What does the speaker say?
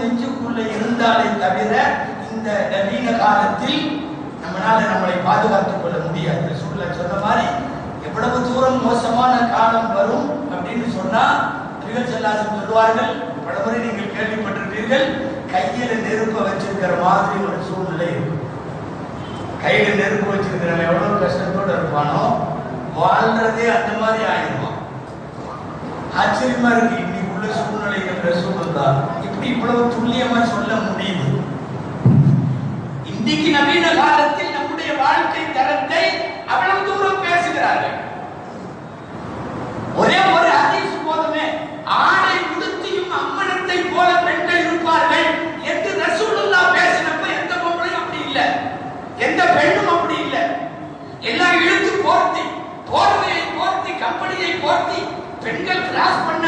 நெஞ்சுக்குள்ள இருந்தாலே தவிர இந்த நவீன காலத்தில் நம்மளால நம்மளை பாதுகாத்துக் கொள்ள முடியாது. சூழ்நிலை சொன்ன மாதிரி எவ்வளவு தூரம் மோசமான காலம் வரும் அப்படின்னு சொன்னா நபிகள் செல்லாசம் சொல்லுவார்கள். பலமுறை நீங்கள் கேள்விப்பட்டிருப்பீர்கள் கையில நெருப்ப வச்சிருக்கிற மாதிரி ஒரு சூழ்நிலை இருக்கும். கையில நெருப்பு வச்சிருக்கிறவன் எவ்வளவு கஷ்டத்தோடு இருப்பானோ வாழ்றதே அந்த மாதிரி ஆயிடுவான். ஆச்சரியமா இருக்கு இன்னைக்குள்ள உள்ள என்ற ரசூல் இருக்கிறதா எப்படி இவ்வளவு துல்லியமா சொல்ல முடியுது? இன்னைக்கு நவீன காலத்தில் நம்முடைய வாழ்க்கை தரத்தை அவ்வளவு தூரம் பேசுகிறார்கள். ஒரே ஒரு அதிசு போதுமே. ஆணை உடுத்தியும் அம்மனத்தை போல பெண்கள் இருப்பார்கள் என்று ரசூலுல்லா பேசினப்ப எந்த பொம்பளையும் அப்படி இல்லை. எந்த பெண்ணும் அப்படி இல்லை. எல்லாம் இழுத்து போர்த்தி போர்வையை போர்த்தி கம்பெனியை போர்த்தி பெண்கள் கிராஸ் பண்ண